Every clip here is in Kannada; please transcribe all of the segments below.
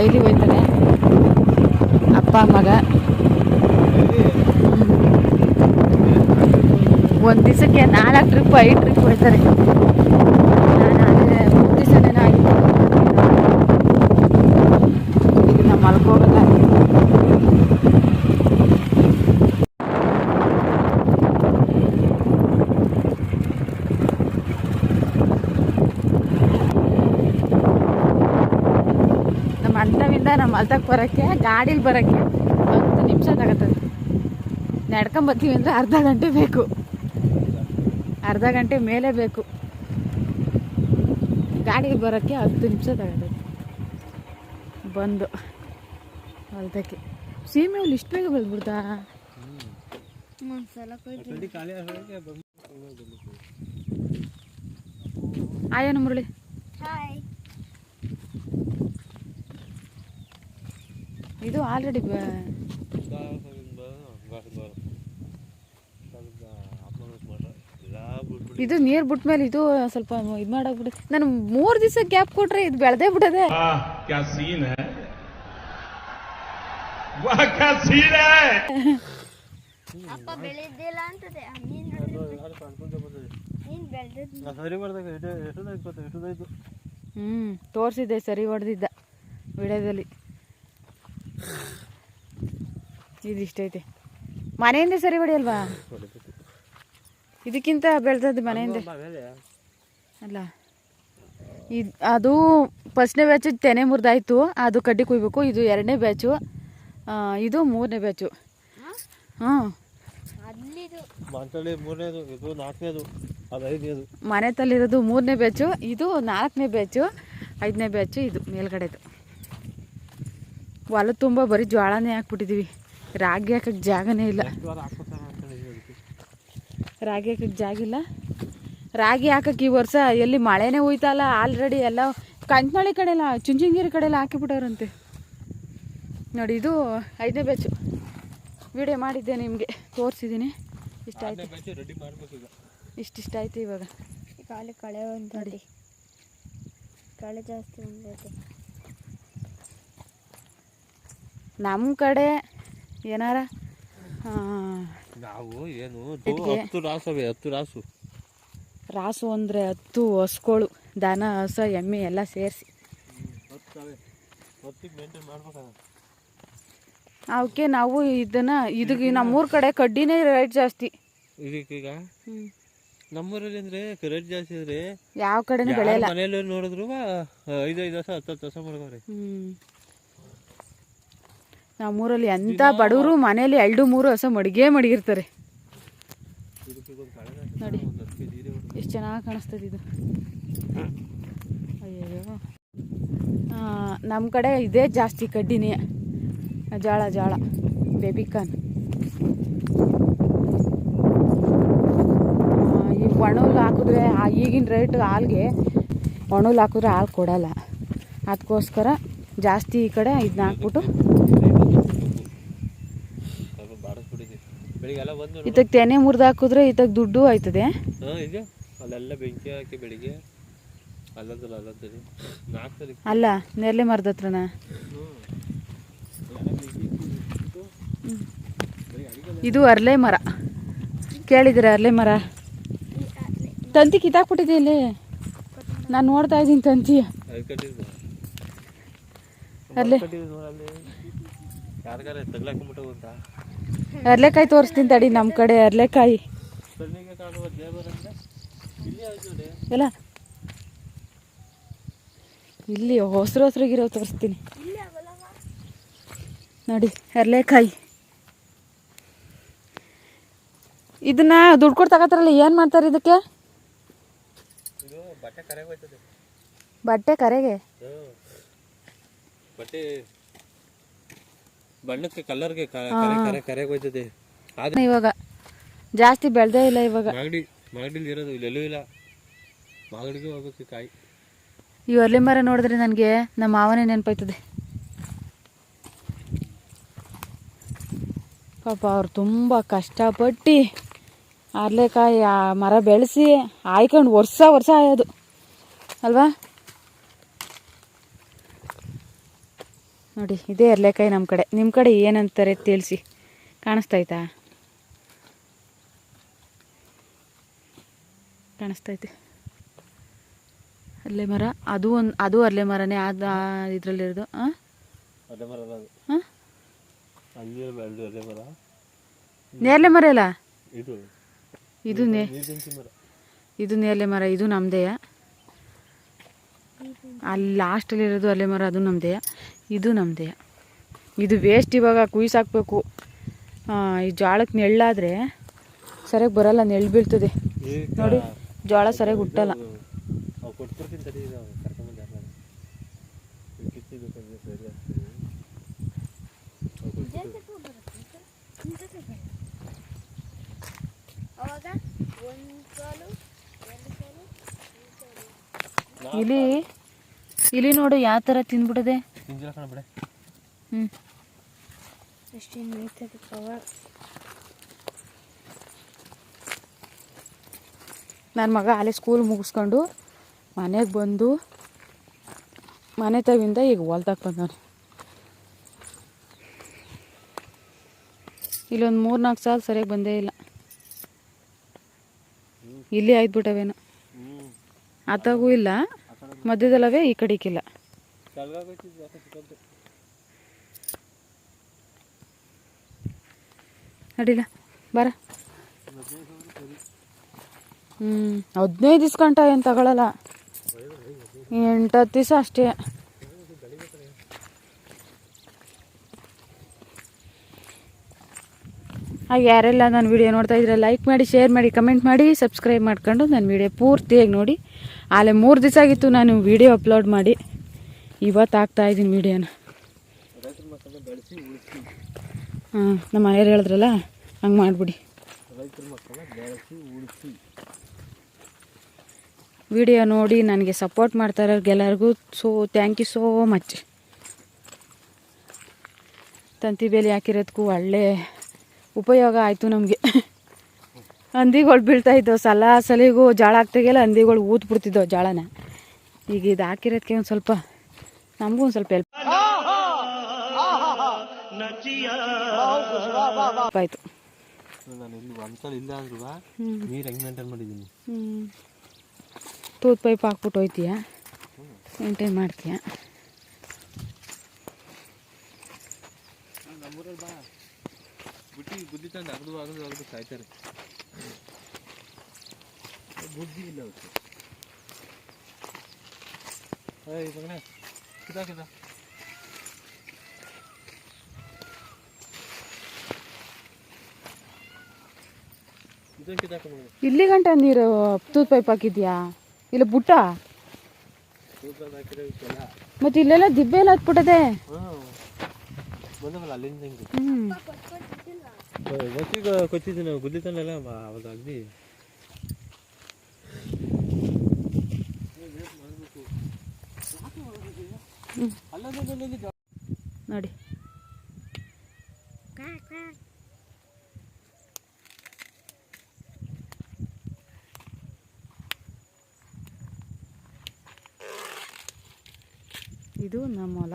ಡೈಲಿ ಹೋಯ್ತಾರೆ ಅಪ್ಪ ಮಗ. ಒಂದು ದಿವಸಕ್ಕೆ ನಾಲ್ಕು ಟ್ರಿಪ್ ಐದು ಟ್ರಿಪ್ ಹೋಯ್ತಾರೆ ನಾನು ಆದರೆ ಮೂರು ದಿವಸನೇ ಆಗಿತ್ತು ಈಗ ನಾವು ಮಲ್ಕೋಬೇಕ ನಮ್ಮ ಅಣ್ಣವಿಂದ ನಮ್ಮ ಮಲ್ತಕ್ಕೆ ಬರೋಕ್ಕೆ ಗಾಡೀಲಿ ಬರೋಕ್ಕೆ ಹತ್ತು ನಿಮಿಷ ತಗೋತದೆ ನಡ್ಕೊಂಬರ್ತೀವಿ ಅಂದರೆ ಅರ್ಧ ಗಂಟೆ ಬೇಕು. ಅರ್ಧ ಗಂಟೆ ಮೇಲೆ ಬೇಕು. ಗಾಡಿಗೆ ಬರೋಕ್ಕೆ ಹತ್ತು ನಿಮಿಷ ತಗೋತದೆ ಬಂದು ಹೊಲ್ದಕ್ಕೆ. ಸೀಮೆ ಹುಲ್ ಇಷ್ಟು ಬೇಗ ಬಂದ್ಬಿಡ್ತಾ ಆಯನ ಮುರಳಿ ಇದು ಆಲ್ರೆಡಿ ಇದು ನೀರು ಬಿಟ್ಟ ಮೇಲೆ ಇದು ಸ್ವಲ್ಪ ಇದು ಮಾಡಾಕ್ಬಿಡಿ. ನಾನು ಮೂರು ದಿವಸ ಗ್ಯಾಪ್ ಕೊಟ್ರೆ ಇದು ಬೆಳೆದೇ ಬಿಡದೆ. ಹ್ಮ್ ತೋರ್ಸಿದ್ದೆ ಸರಿ ಹೊಡೆದಿದ್ದ ವಿಡಿಯೋದಲ್ಲಿ. ಇದಿಷ್ಟೈತೆ ಮನೆಯಿಂದ ಸರಿ ಅಲ್ವಾ ಇದಕ್ಕಿಂತ ಬೆಳೆದದ್ದು ಮನೆಯಿಂದ. ಅಲ್ಲ ಇದು ಅದು ಫಸ್ಟ್ನೇ ಬ್ಯಾಚು ತೆನೆ ಮುರಿದಾಯ್ತು. ಅದು ಕಡ್ಡಿ ಕುಯ್ಬೇಕು. ಇದು ಎರಡನೇ ಬ್ಯಾಚು ಇದು ಮೂರನೇ ಬ್ಯಾಚು ಹ್ಞೂ ಐದನೇದು. ಮನೆ ತಲ್ಲಿರೋದು ಮೂರನೇ ಬ್ಯಾಚು ಇದು ನಾಲ್ಕನೇ ಬ್ಯಾಚು ಐದನೇ ಬ್ಯಾಚು ಇದು ಮೇಲ್ಗಡೆದು. ಹೊಲ ತುಂಬ ಬರೀ ಜ್ವಾಳನೇ ಹಾಕ್ಬಿಟ್ಟಿದ್ದೀವಿ ರಾಗಿ ಹಾಕಕ್ಕೆ ಜಾಗನೇ ಇಲ್ಲ. ರಾಗಿ ಹಾಕಕ್ಕೆ ಜಾಗ ಇಲ್ಲ. ರಾಗಿ ಹಾಕಕ್ಕೆ ಈ ವರ್ಷ ಎಲ್ಲಿ ಮಳೆನೇ ಹೋಯ್ತಲ್ಲ ಆಲ್ರೆಡಿ ಎಲ್ಲ ಕಂಚನಳ್ಳಿ ಕಡೆ ಎಲ್ಲ ಚುಂಚುಂಗಿರಿ ಕಡೆ ಎಲ್ಲ ಹಾಕಿಬಿಟ್ಟವ್ರಂತೆ. ನೋಡಿ ಇದು ಐದನೇ ಬ್ಯಾಚು ವಿಡಿಯೋ ಮಾಡಿದ್ದೆ ನಿಮಗೆ ತೋರಿಸಿದ್ದೀನಿ ಇಷ್ಟ ಆಯ್ತು. ಇಷ್ಟಿಷ್ಟ ಆಯ್ತು ಇವಾಗ. ಕಾಲಿ ಕಳೆ ಒಂದು ನೋಡಿ. ಕಳೆ ಜಾಸ್ತಿ ನಮ್ಮ ಕಡೆ ಏನಾರ ನಾವು ಏನು? ಹತ್ತು ರಾಸವೆ ಹತ್ತು ರಾಸು. ರಾಸು ಅಂದರೆ ಹತ್ತು ಹಸ್ಕೊಳು ದನ ಹಸ ಎಮ್ಮೆ ಎಲ್ಲ ಸೇರಿಸಿ. ಅವಕ್ಕೆ ನಾವು ಇದನ್ನ ಇದಕ್ಕೆ ನಮ್ಮೂರ ಕಡೆ ಕಡ್ಡಿನೇ ರೇಟ್ ಜಾಸ್ತಿ. ಇದಕ್ಕೀಗ ನಮ್ಮೂರಲ್ಲಿ ಅಂದ್ರೆ ರೇಟ್ ಜಾಸ್ತಿ ಅಂದ್ರೆ ಯಾವ ಬೆಳೆಯಲ್ಲ. ಮನೇಲಿ ನೋಡಿದ್ರು ಐದು ಐದು ವರ್ಷ ಹತ್ತು ಹತ್ತು ಮಾಡ್ಕವ್ರೆ ಹ್ಮ್. ನಮ್ಮೂರಲ್ಲಿ ಎಂಥ ಬಡವರು ಮನೇಲಿ ಎರಡು ಮೂರು ಹೊಸ ಮಡಿಗೆ ಮಡಗಿರ್ತಾರೆ. ನೋಡಿ. ಎಷ್ಟು ಚೆನ್ನಾಗಿ ಕಾಣಿಸ್ತದೆ ಇದು. ಅಯ್ಯೋ ನಮ್ಮ ಕಡೆ ಇದೇ ಜಾಸ್ತಿ ಕಡ್ಡಿನೇ. ಜಾಳ ಜಾಳ. ಬೇಬಿಕಾನ್ ಈ ಒಣಲ್ ಹಾಕಿದ್ರೆ ಈಗಿನ ರೇಟ್ ಹಾಲ್ಗೆ ಒಣಲ್ ಹಾಕಿದ್ರೆ ಹಾಲು ಕೊಡಲ್ಲ. ಅದಕ್ಕೋಸ್ಕರ ಜಾಸ್ತಿ ಈ ಕಡೆ ಇದನ್ನ ಹಾಕ್ಬಿಟ್ಟು ಸ್ವಲ್ಪ ಬಾಡಿಸ್ಬಿಟ್ಟಿದ್ವಿ ಇದಕ್ಕೆ ತೆನೆ ಮುರಿದು ಹಾಕಿದ್ರೆ ಇದಕ್ಕೆ ದುಡ್ಡು ಆಯ್ತದೆ. ಅಲ್ಲೆಲ್ಲ ಬೆಂಕಿ ಹಾಕಿ ಬೆಳಿಗ್ಗೆ. ಅಲ್ಲದಲ್ಲಿ ಅಲ್ಲದಲ್ಲಿ ನಾಲ್ಕು ಅಲ್ಲ ನೆರಳೆ ಮರದ ಹತ್ರನ? ಇದು ಅರ್ಲೆ ಮರ. ಕೇಳಿದಿರ ಅರ್ಲೆ ಮರ? ತಂತಿ ಕಿತಾಕ್ಬಿಟ್ಟಿದೆ ಇಲ್ಲಿ. ನಾನು ನೋಡ್ತಾ ಇದ್ದೀನಿ ತಂತಿ. ಅದು ಅರ್ಲೆಕಾಯಿ ತೋರಿಸ್ತೀನಿ ತಡಿ ನಮ್ಮ ಕಡೆ ಅರ್ಲೆಕಾಯಿ ಇಲ್ಲ ಇಲ್ಲಿ ಹೊಸರು ಹೊಸರಿಗಿರೋ ತೋರಿಸ್ತೀನಿ. ನೋಡಿ ಅರ್ಲೆಕಾಯಿ ಇದನ್ನ ದುಡ್ಡು ಕೊಟ್ಟು ತಗೋತಾರಲ್ಲ, ಏನು ಮಾಡ್ತಾರೆ ಇದಕ್ಕೆ? ಇದು ಬಟ್ಟೆ ಕರೆಗೆ ಹೋಯ್ತದೆ ಬಟ್ಟೆ ಕರೆಗೆ ಹ್ಮ್. ಬಟ್ಟೆ ಬಣ್ಣಕ್ಕೆ ಕಲರ್ಗೆ ಕರೆ ಕರೆ ಹೋಯ್ತದೆ. ಆದ್ರೆ ಇವಾಗ ಜಾಸ್ತಿ ಬೆಳ್ದೇ ಇಲ್ಲ ಇವಾಗ. ಮಾಗಡಿ ಮಾಗಡಿಲಿ ಇರೋದು ಇಲ್ಲೆಲ್ಲೂ ಇಲ್ಲ. ಮಾಗಡಿಗೆ ಹೋಗ್ಬೇಕು ಕಾಯಿ. ಈ ಅರ್ಲೆ ಮರ ನೋಡಿದ್ರೆ ನನಗೆ ನಮ್ಮ ಮಾವನೇ ನೆನಪಾಯ್ತದೆ. ಪಾಪ ಅವ್ರು ತುಂಬ ಕಷ್ಟಪಟ್ಟು ಅರ್ಲೆಕಾಯಿ ಆ ಮರ ಬೆಳೆಸಿ ಆಯ್ಕೊಂಡು ವರ್ಷ ವರ್ಷ ಆಯೋದು. ಅಲ್ವಾ? ನೋಡಿ ಇದೇ ಎರಲೆಕಾಯಿ ನಮ್ಮ ಕಡೆ. ನಿಮ್ಮ ಕಡೆ ಏನಂತಾರೆ ತಿಳಿಸಿ. ಕಾಣಿಸ್ತೈತಾ ಕಾಣಿಸ್ತೈತೆ ಅರ್ಲೆ ಮರ ಅದು ಒಂದು ಅದು ಅರ್ಲೆ ಮರನೇ ಅದು ಇದರಲ್ಲಿರೋದು ಹಾಂ ನೇರಳೆ ಮರ ಅಲ್ಲ ಇದು. ನೇ. ಇದು ನೇರಳೆ ಮರ ಇದು ನಮ್ಮದೇಯ ಅಲ್ಲಿ ಲಾಸ್ಟಲ್ಲಿರೋದು ಅಲ್ಲೇ ಮರ ಅದು ನಮ್ಮದೇಯ ಇದು ನಮ್ಮದೇಯ ಇದು ವೇಸ್ಟ್ ಇವಾಗ ಕುಯ್ಸಾಕ್ಬೇಕು. ಈ ಜೋಳಕ್ಕೆ ನೆಳ್ಳಾದರೆ ಸರಿಯಾಗಿ ಬರಲ್ಲ ನೆಳ್ಳು ಬೀಳ್ತದೆ. ನೋಡಿ ಜೋಳ ಸರಿಯಾಗಿ ಹುಟ್ಟಲ್ಲ. ಅವು ಕೊಟ್ಬಿಡ್ತೀನಿ ತಡಿ ಈಗ ಕರ್ಕೊಂಬಂದು ಯಾರು ಕಿತ್ತಿದ್ದು ಸರಿ ಸರಿ ಆಗ್ತದೆ ಅವು ಕೊಟ್ಬಿಟ್ಟು ಅವಾಗ ಒಂದು ಕಾಲು ಎರಡು ಕಾಲು ಮೂರು ಕಾಲು ಇಲಿ ಇಲಿ ನೋಡು ಯಾವ ಥರ ತಿಂದ್ಬಿಡದೆ ಹ್ಞೂ ಪವರ್ ನನ್ನ ಮಗ ಅಲ್ಲಿ ಸ್ಕೂಲ್ ಮುಗಿಸ್ಕೊಂಡು ಮನೆಗೆ ಬಂದು ಮನೆ ತವಿಂದ ಈಗ ಹೊಲ್ದಾಗ ಬಂದವನು. ಇಲ್ಲೊಂದು ಮೂರು ನಾಲ್ಕು ಸಾಲ ಸರಿಯಾಗಿ ಬಂದೇ ಇಲ್ಲ. ಇಲ್ಲಿ ಆಯ್ತು ಬಿಟ್ಟವೇನೋ. ಅದಾಗೂ ಇಲ್ಲ. ಮಧ್ಯದಲ್ಲವೇ ಈ ಕಡೆಗಿಲ್ಲ ಅಡಿಲ್ಲ ಬರ. ಹ್ಞೂ ಹದಿನೈದು ದಿವಸ ಗಂಟ ಏನು ತಗೊಳಲ್ಲ. ಎಂಟತ್ತು ದಿವಸ ಅಷ್ಟೇ. ಹಾಗೆ ಯಾರೆಲ್ಲ ನನ್ನ ವಿಡಿಯೋ ನೋಡ್ತಾ ಇದ್ರೆ ಲೈಕ್ ಮಾಡಿ ಶೇರ್ ಮಾಡಿ ಕಮೆಂಟ್ ಮಾಡಿ ಸಬ್ಸ್ಕ್ರೈಬ್ ಮಾಡ್ಕೊಂಡು ನನ್ನ ವಿಡಿಯೋ ಪೂರ್ತಿಯಾಗಿ ನೋಡಿ. ಆಲೆ ಮೂರು ದಿವಸ ಆಗಿತ್ತು ನಾನು ವಿಡಿಯೋ ಅಪ್ಲೋಡ್ ಮಾಡಿ. ಇವತ್ತು ಆಗ್ತಾ ಇದ್ದೀನಿ ವಿಡಿಯೋನ ಹಾಂ, ನಮ್ಮ ಮನೆಯವ್ರು ಹೇಳಿದ್ರಲ್ಲ, ಹಂಗೆ ಮಾಡಿಬಿಡಿ. ವಿಡಿಯೋ ನೋಡಿ ನನಗೆ ಸಪೋರ್ಟ್ ಮಾಡ್ತಾ ಇರೋರ್ಗೆಲ್ಲರಿಗೂ so thank you so much ತಂತಿ ಬೇಲಿ ಹಾಕಿರೋದಕ್ಕೂ ಒಳ್ಳೆ ಉಪಯೋಗ ಆಯಿತು ನಮಗೆ. ಹಂದಿಗಳು ಬೀಳ್ತಾ ಇದ್ದವು. ಸಲ ಸಲಿಗೂ ಜಾಳ ಹಾಕ್ತಾಗೆಲ್ಲ ಹಂದಿಗಳು ಊತ್ ಬಿಡ್ತಿದ್ದವು ಜಾಳನ. ಈಗ ಇದು ಹಾಕಿರೋದಕ್ಕೆ ಒಂದು ಸ್ವಲ್ಪ ನಮಗೂ ಒಂದು ಸ್ವಲ್ಪ ಹೆಲ್ಪ್ ಆಯ್ತು. ತೂತ್ ಪೈಪ್ ಹಾಕ್ಬಿಟ್ಟು ಹೋಯ್ತೀಯ? ಮೇಂಟೈನ್ ಮಾಡ್ತೀಯ? ಬುದ್ಧಿ ತಂದು ಅಗದು ಅಗದು ಅಗದು ಸಾಯ್ತಾರೆ ಬುದ್ಧಿ ಇಲ್ಲ ಅವತ್ತು. ಏಯ್ ಮಗನೇ ಕಿದ ಕಿದ ಇದು ಕಿದಾಕ ಇಲ್ಲಿ ಗಂಟ ನೀರು ತೂತ್ ಪೈಪ್ ಹಾಕಿದ್ಯಾ? ಇಲ್ಲ ಬುಟ್ಟ? ಮತ್ತೆ ಇಲ್ಲೆಲ್ಲ ದಿಬ್ಬೆ ಎಲ್ಲ ಹತ್ಬಿಟ್ಟದೆ. ಹ್ಮ್. ಮತ್ತೀಗ ಕೊಚ್ಚಿದ್ದು ನಾವು ಗುದ್ದಿದ್ದಲ್ಲ ಅವಾಗ ಅಗ್ದಿ ನೋಡಿ. ಇದು ನಮ್ಮ ಹೊಲ.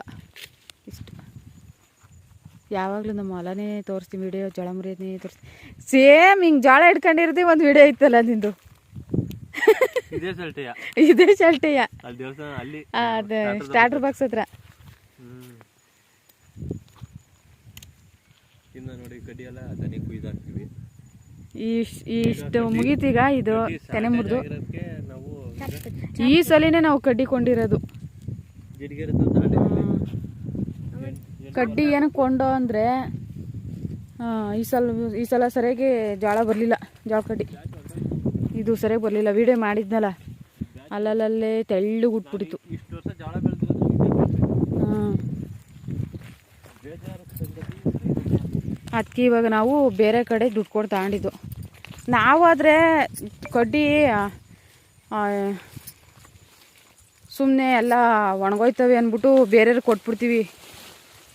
ಯಾವಾಗಲೂ ನಮ್ಮ ಹೊಲನೇ ತೋರಿಸ್ತೀವಿ ವಿಡಿಯೋ ಜೋಳ ಮುರಿಯೋದನ್ನೇ ತೋರಿಸ್ತೀವಿ ಸೇಮ್ ಹಿಂಗೆ ಜೋಳ ಇಟ್ಕೊಂಡಿರ್ತೀವಿ ಒಂದು ವಿಡಿಯೋ ಇತ್ತಲ್ಲ ನಿಂದು? ಇದೇ ಚಲ್ಟೆಯ ಅದೇ ಸ್ಟಾರ್ಟರ್ ಬಾಕ್ಸ್ ಹತ್ರ. ಇಷ್ಟು ಮುಗೀತೀಗ ಇದು ತೆನೆ ಮುರಿದು? ಈ ಸಲಿನೇ ನಾವು ಕಡ್ಡಿಕೊಂಡಿರೋದು ಕಡ್ಡಿ ಏನು ಕೊಂಡೋ ಅಂದರೆ ಈ ಸಲ ಈ ಸಲ ಸರಿಯಾಗಿ ಜೋಳ ಬರಲಿಲ್ಲ, ಜೋಳ ಕಡ್ಡಿ. ಇದು ಸರಿಯಾಗಿ ಬರಲಿಲ್ಲ ವೀಡಿಯೋ ಮಾಡಿದ್ನಲ್ಲ. ಅಲ್ಲಲ್ಲೇ ತೆಳ್ಳಗೆ ಉಟ್ಬಿಟ್ಟಿತ್ತು ಇಷ್ಟು ವರ್ಷ ಜೋಳ ಬೆಳೆದಿರೋದು ಹಾಂ. ಅದಕ್ಕೆ ಇವಾಗ ನಾವು ಬೇರೆ ಕಡೆ ದುಡ್ಡು ಕೊಟ್ಟು ತಗೊಂಡಿದ್ದು. ನಾವಾದರೆ ಕಡ್ಡಿ ಸುಮ್ಮನೆ ಎಲ್ಲ ಒಣಗೋಯ್ತವೆ ಅಂದ್ಬಿಟ್ಟು ಬೇರೆಯವ್ರಿಗೆ ಕೊಟ್ಬಿಡ್ತೀವಿ.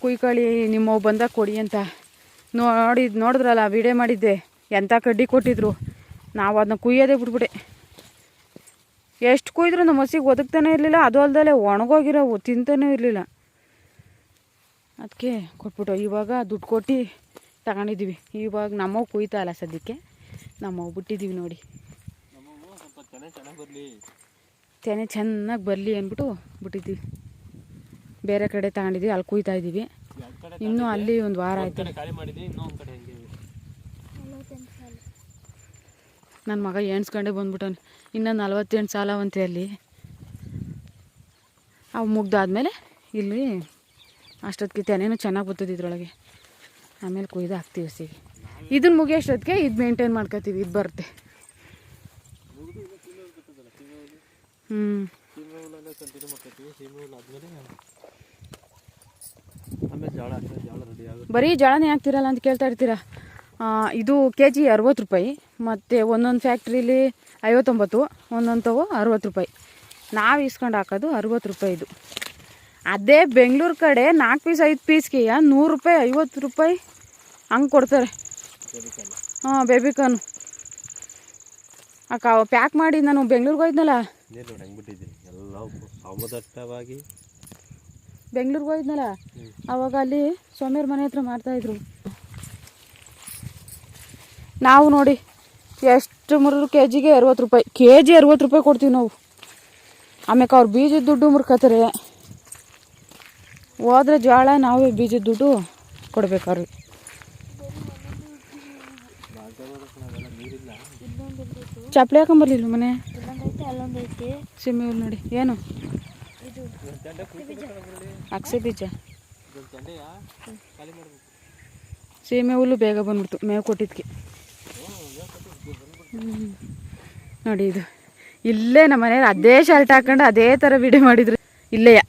ಕುಯ್ಕೊಳ್ಳಿ ನಿಮ್ಮವ್ ಬಂದಾಗ ಕೊಡಿ ಅಂತ. ನೋಡಿ ನೋಡಿದ್ರಲ್ಲ ವಿಡಿಯೋ ಮಾಡಿದ್ದೆ. ಎಂಥ ಕಡ್ಡಿ ಕೊಟ್ಟಿದ್ರು. ನಾವು ಅದನ್ನ ಕುಯ್ಯೋದೇ ಬಿಟ್ಬಿಟ್ಟೆ. ಎಷ್ಟು ಕುಯ್ದ್ರು ನಮ್ಮ ಹಸಿಗೆ ಒದಗ್ತಾನೆ ಇರಲಿಲ್ಲ. ಅದು ಅಲ್ದಲೆ ಒಣಗೋಗಿರೋ ತಿಂತಾನೆ ಇರಲಿಲ್ಲ. ಅದಕ್ಕೆ ಕೊಟ್ಬಿಟ್ಟು ಇವಾಗ ದುಡ್ಡು ಕೊಟ್ಟು ತಗೊಂಡಿದ್ದೀವಿ. ಇವಾಗ ನಮ್ಮವು ಕುಯ್ತಾ ಇಲ್ಲ ಸದ್ಯಕ್ಕೆ. ನಮ್ಮವು ಬಿಟ್ಟಿದ್ದೀವಿ ನೋಡಿ. ತೆನೆ ಚೆನ್ನಾಗಿ ಬರಲಿ ಅಂದ್ಬಿಟ್ಟು ಬಿಟ್ಟಿದ್ದೀವಿ. ಬೇರೆ ಕಡೆ ತಗೊಂಡಿದ್ದೀವಿ ಅಲ್ಲಿ ಕುಯ್ತಾ ಇದ್ದೀವಿ. ಇನ್ನೂ ಅಲ್ಲಿ ಒಂದು ವಾರ ಆಯಿತು. ನನ್ನ ಮಗ ಎಣ್ಸ್ಕೊಂಡೆ ಬಂದ್ಬಿಟ್ಟವನು. ಇನ್ನೂ ನಲ್ವತ್ತೆಂಟು ಸಾಲ ಅಂತೆ ಅಲ್ಲಿ. ಅವು ಮುಗ್ದಾದ್ಮೇಲೆ ಇಲ್ಲಿ ಅಷ್ಟೊತ್ತಿಗೆ ತೆನೇನು ಚೆನ್ನಾಗಿ ಬರ್ತದೆ ಇದ್ರೊಳಗೆ. ಆಮೇಲೆ ಕುಯ್ದು ಹಾಕ್ತೀವಿ ಸಿಗಿ ಇದನ್ನ ಮುಗಿಯೋಷ್ಟೊತ್ತಿಗೆ ಇದು ಮೇಂಟೈನ್ ಮಾಡ್ಕೋತೀವಿ ಇದು ಬರುತ್ತೆ. ಹ್ಞೂ ಬರೀ ಜಳನೇ ಹಾಕ್ತಿರಲ್ಲ ಅಂತ ಕೇಳ್ತಾ ಇರ್ತೀರಾ? ಇದು ಕೆ ಜಿ ಅರವತ್ತು ರೂಪಾಯಿ ಮತ್ತು ಒಂದೊಂದು ಫ್ಯಾಕ್ಟ್ರೀಲಿ ಐವತ್ತೊಂಬತ್ತು ಒಂದೊಂದು ತಗೋ ಅರವತ್ತು ರೂಪಾಯಿ. ನಾವು ಇಸ್ಕೊಂಡು ಹಾಕೋದು ಅರವತ್ತು ರೂಪಾಯಿ ಇದು. ಅದೇ ಬೆಂಗಳೂರು ಕಡೆ ನಾಲ್ಕು ಪೀಸ್ ಐದು ಪೀಸ್ಗೆ ನೂರು ರೂಪಾಯಿ ಐವತ್ತು ರೂಪಾಯಿ ಹಂಗೆ ಕೊಡ್ತಾರೆ. ಹಾಂ ಬೇಬಿಕಾನು ಅಕ್ಕ ಪ್ಯಾಕ್ ಮಾಡಿ ನಾನು ಬೆಂಗ್ಳೂರಿಗೆ ಹೋಯ್ದ್ನಲ್ಲ ನೀರು ನೋಡಿ ಹೆಂಗೆ ಬಿಟ್ಟಿದ್ದೀನಿ ಎಲ್ಲ ಸಮದಟ್ಟವಾಗಿ ಬೆಂಗ್ಳೂರಿಗೆ ಹೋಯ್ದ್ನಲ್ಲ ಅವಾಗ ಅಲ್ಲಿ ಸೋಮ್ಯರ ಮನೆ ಹತ್ರ ಮಾಡ್ತಾಯಿದ್ರು ನಾವು ನೋಡಿ ಎಷ್ಟು ಮುರು ಕೆ ಜಿಗೆ ಅರವತ್ತು ರೂಪಾಯಿ ಕೆ ಜಿ ಅರವತ್ತು ರೂಪಾಯಿ ಕೊಡ್ತೀವಿ ನಾವು. ಆಮೇಲೆ ಅವ್ರು ಬೀಜದ ದುಡ್ಡು ಮುರ್ಕೋತಾರೆ ಹೋದ್ರೆ ಜೋಳ ನಾವೇ ಬೀಜದ ದುಡ್ಡು ಕೊಡ್ಬೇಕು ಅವ್ರಿಗೆ ಚಪ್ಪಲಿ ಹಾಕೊಂಬರ್ಲಿಲ್ಲ ಮನೆ? ಸಿಮ್ಮಿ ನೋಡಿ ಏನು? ಅಕ್ಸೆ ಬೀಜ. ಸೀಮೆ ಹುಲ್ಲು ಬೇಗ ಬಂದ್ಬಿಡ್ತು ಮೇವು ಕೊಟ್ಟಿದ್ಕೆ. ನೋಡಿ ಇದು. ಇಲ್ಲೇ ನಮ್ಮ ಮನೇಲಿ ಅದೇ ಶರ್ಟ್ ಹಾಕೊಂಡು ಅದೇ ಥರ ವಿಡಿಯೋ ಮಾಡಿದ್ರು. ಇಲ್ಲೆಯ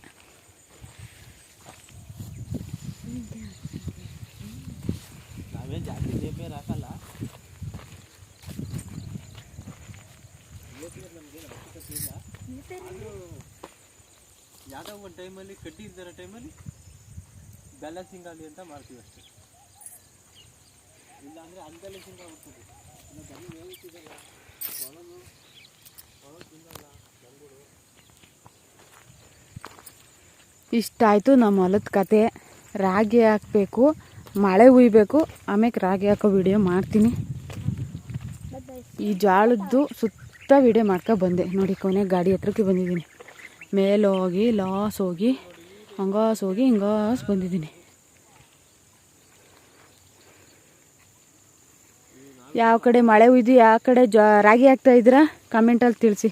ನಾವೇನು ಜಾಸ್ತಿ ನೇಪೇರ್ ಹಾಕಲ್ಲ ಯಾವುದೋ ಒಂದು ಟೈಮಲ್ಲಿ ಕಡ್ಡಿ ಇಲ್ದಿರೋ ಟೈಮಲ್ಲಿ ಬ್ಯಾಲೆನ್ಸಿಂಗ್ ಆಗಲಿ ಅಂತ ಮಾಡ್ತೀವಿ ಅಷ್ಟೇ. ಇಲ್ಲ ಅಂದರೆ ಅನ್ಬ್ಯಾಲೆನ್ಸಿಂಗ್ ಆಗ್ಬಿಡ್ತದೆ. ಇನ್ನು ಬರೀ ಸಿಗಲ್ಲ ಒಣಗು ಒಣಗು ತಿನ್ನಲ್ಲ ದನಗಳು ಇಷ್ಟಾಯಿತು ನಮ್ಮ ಹೊಲದ ಕತೆ. ರಾಗಿ ಹಾಕಬೇಕು, ಮಳೆ ಉಯ್ಬೇಕು ಆಮೇಲೆ ರಾಗಿ ಹಾಕೋ ವಿಡಿಯೋ ಮಾಡ್ತೀನಿ. ಈ ಜಾಳದ್ದು ಸುತ್ತ ವಿಡಿಯೋ ಮಾಡ್ಕೊ ಬಂದೆ. ನೋಡಿ, ಕೊನೆ ಗಾಡಿ ಹತ್ರಕ್ಕೆ ಬಂದಿದ್ದೀನಿ. ಮೇಲೆ ಹೋಗಿ ಲಾಸ್ ಹೋಗಿ ಹಂಗಾಸ್ ಹೋಗಿ ಹಿಂಗಾಸ್ ಬಂದಿದ್ದೀನಿ. ಯಾವ ಕಡೆ ಮಳೆ ಹುಯ್ದು ಯಾವ ಕಡೆ ಜ, ರಾಗಿ ಹಾಕ್ತಾ ಇದ್ದೀರಾ? ಕಮೆಂಟಲ್ಲಿ ತಿಳಿಸಿ.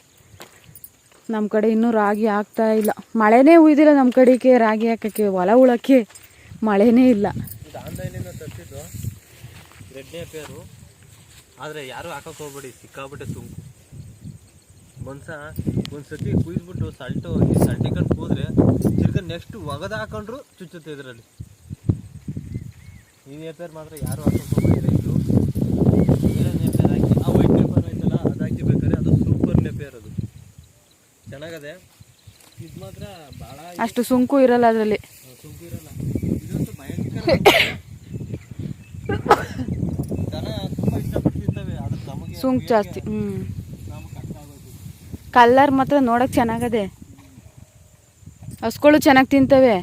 ನಮ್ಮ ಕಡೆ ಇನ್ನೂ ರಾಗಿ ಹಾಕ್ತಾ ಇಲ್ಲ. ಮಳೆನೇ ಉಯ್ದಿಲ್ಲ ನಮ್ಮ ಕಡೆಗೆ, ರಾಗಿ ಹಾಕೋಕ್ಕೆ, ಹೊಲ ಉಳಕ್ಕೆ ಮಳೆನೇ ಇಲ್ಲ. ಆದರೆ ಯಾರು ಹಾಕಕ್ಕೆ ಹೋಗ್ಬೇಡಿ ಸಿಕ್ಕಾಬಿಟ್ಟೆ ಸುಂಕು ಮನ್ಸ ಒಂದು ಸತಿ ಕುಯ್ದ್ಬಿಟ್ಟು ಸಲ್ಟು ಸಲ್ಟಿಕೊಂಡು ಕೂದ್ರೆ ತಿರ್ಗ ನೆಕ್ಸ್ಟ್ ಒಗದ ಹಾಕೊಂಡ್ರು ಚುಚ್ಚುತ್ತೆ ಇದರಲ್ಲಿ. ಈ ನೇಪೇರ್ ಮಾತ್ರ ಯಾರು ಹೋಗ್ಬೇಡಿ ರೈತರು ಬೇರೆ ನೇಪೇರ್ ಹಾಕಿ ಆ ವೈಟ್ ಪೇಪರ್ ಐತಲ್ಲ ಅದು ಹಾಕಿ ಬೇಕಾದ್ರೆ ಅದು ಸೂಪರ್ ನೇಪೇರ್ ಅದು. ಚೆನ್ನಾಗದೆ? ಇದು ಮಾತ್ರ ಭಾಳ ಅಷ್ಟು ಸುಂಕು ಇರಲ್ಲ ಅದರಲ್ಲಿ. ಸುಂಕು ಇರಲ್ಲ. ಇದಂತೂ ಭಯಂಕರ ದನ ತುಂಬ ಇಷ್ಟಪಡ್ತಿರ್ತವೆ ಅದು ನಮಗೆ ಸುಂಕು ಜಾಸ್ತಿ ಹ್ಞೂ ಕಲ್ಲರ್ ಮಾತ್ರ ನೋಡೋಕೆ ಚೆನ್ನಾಗದೆ. ಹಸ್ಗಳು ಚೆನ್ನಾಗಿ ತಿಂತವೆ,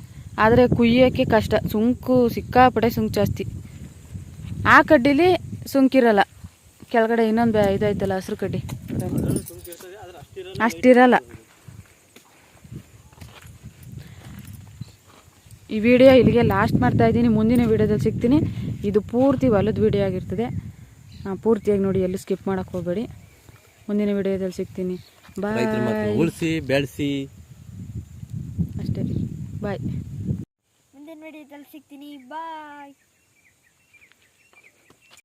ಆದರೆ ಕುಯ್ಯೋಕ್ಕೆ ಕಷ್ಟ. ಸುಂಕು ಸಿಕ್ಕಾಪಟ್ಟೆ ಸುಂಕು ಜಾಸ್ತಿ. ಆ ಕಡ್ಡಿಲಿ ಸುಂಕಿರಲ್ಲ. ಕೆಳಗಡೆ ಇನ್ನೊಂದು ಇದಾಯ್ತಲ್ಲ ಹಸ್ರು ಕಡ್ಡಿ. ಅಷ್ಟಿರಲ್ಲ. ಈ ವಿಡಿಯೋ ಇಲ್ಲಿಗೆ ಲಾಸ್ಟ್ ಮಾಡ್ತಾ ಇದ್ದೀನಿ. ಮುಂದಿನ ವಿಡಿಯೋದಲ್ಲಿ ಸಿಗ್ತೀನಿ. ಇದು ಪೂರ್ತಿ ಹೊಲದ ವಿಡಿಯೋ ಆಗಿರ್ತದೆ. ಪೂರ್ತಿಯಾಗಿ ನೋಡಿ, ಎಲ್ಲೂ ಸ್ಕಿಪ್ ಮಾಡೋಕ್ಕೆ ಹೋಗಬೇಡಿ. ಮುಂದಿನ ವಿಡಿಯೋದಲ್ಲಿ ಸಿಗ್ತೀನಿ. ರೈತರ ಮಾತ್ರ ಉಳಿಸಿ ಬೆಳೆಸಿ. ಅಷ್ಟೇ ಬಾಯ್ ಮುಂದಿನ ವಿಡಿಯೋದಲ್ಲಿ ಸಿಗ್ತೀನಿ. ಬಾಯ್